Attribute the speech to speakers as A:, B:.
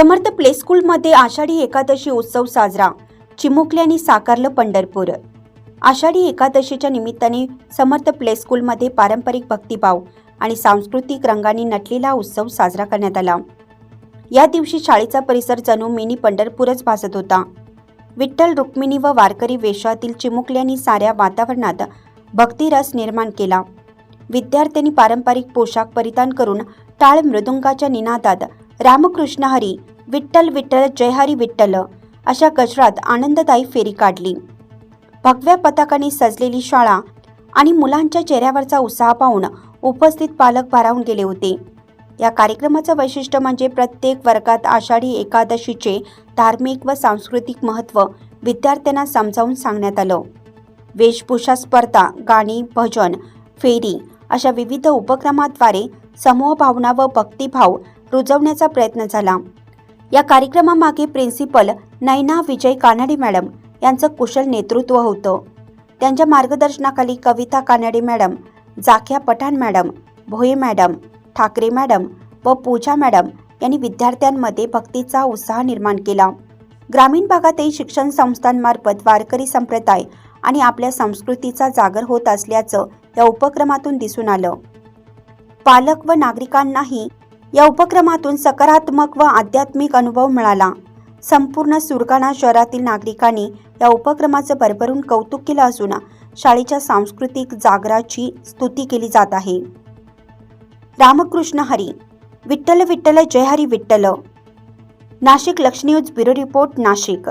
A: समर्थ play स्कूलमध्ये आषाढी एकादशी उत्सव साजरा. चिमुकल्याने साकारलं पंढरपूर. आषाढी एकादशीच्या निमित्ताने समर्थ प्ले स्कूलमध्ये पारंपरिक भक्तिभाव आणि सांस्कृतिक रंगांनी नटलेला उत्सव साजरा करण्यात आला. या दिवशी शाळेचा परिसर जणू मिनी पंढरपूरच भासत होता. विठ्ठल रुक्मिणी व वारकरी वेशातील चिमुकल्यांनी साऱ्या वातावरणात भक्तिरस निर्माण केला. विद्यार्थ्यांनी पारंपरिक पोशाख परिधान करून टाळ मृदुंगाच्या निनादात रामकृष्ण हरी विठ्ठल विठ्ठल जयहारी विठ्ठल अशा गजरात आनंददायी फेरी काढली. भगव्या पताकाने सजलेली शाळा आणि मुलांच्या चेहऱ्यावरचा उत्साह पाहून उपस्थित पालक भारावून गेले होते. या कार्यक्रमाचं वैशिष्ट्य म्हणजे प्रत्येक वर्गात आषाढी एकादशीचे धार्मिक व सांस्कृतिक महत्त्व विद्यार्थ्यांना समजावून सांगण्यात आलं. वेशभूषा स्पर्धा गाणी भजन फेरी अशा विविध उपक्रमाद्वारे समूहभावना व भक्तिभाव रुजवण्याचा प्रयत्न झाला. या कार्यक्रमामागे प्रिन्सिपल नैना विजय कानडे मॅडम यांचं कुशल नेतृत्व होतं. त्यांच्या मार्गदर्शनाखाली Kavita Kanade madam जाख्या Pathan madam Bhoye madam Thackeray madam व पूजा मॅडम यांनी विद्यार्थ्यांमध्ये भक्तीचा उत्साह निर्माण केला. ग्रामीण भागातही शिक्षण संस्थांमार्फत वारकरी संप्रदाय आणि आपल्या संस्कृतीचा जागर होत असल्याचं या उपक्रमातून दिसून आलं. पालक व नागरिकांनाही या उपक्रमातून सकारात्मक व आध्यात्मिक अनुभव मिळाला. संपूर्ण सुरगाणा शहरातील नागरिकांनी या उपक्रमाचं भरभरून कौतुक केलं असून शाळेच्या सांस्कृतिक जागराची स्तुती केली जात आहे. रामकृष्ण हरी विठ्ठल विठ्ठल जय हरी विठ्ठल. नाशिक लक्ष न्यूज ब्युरो रिपोर्ट नाशिक.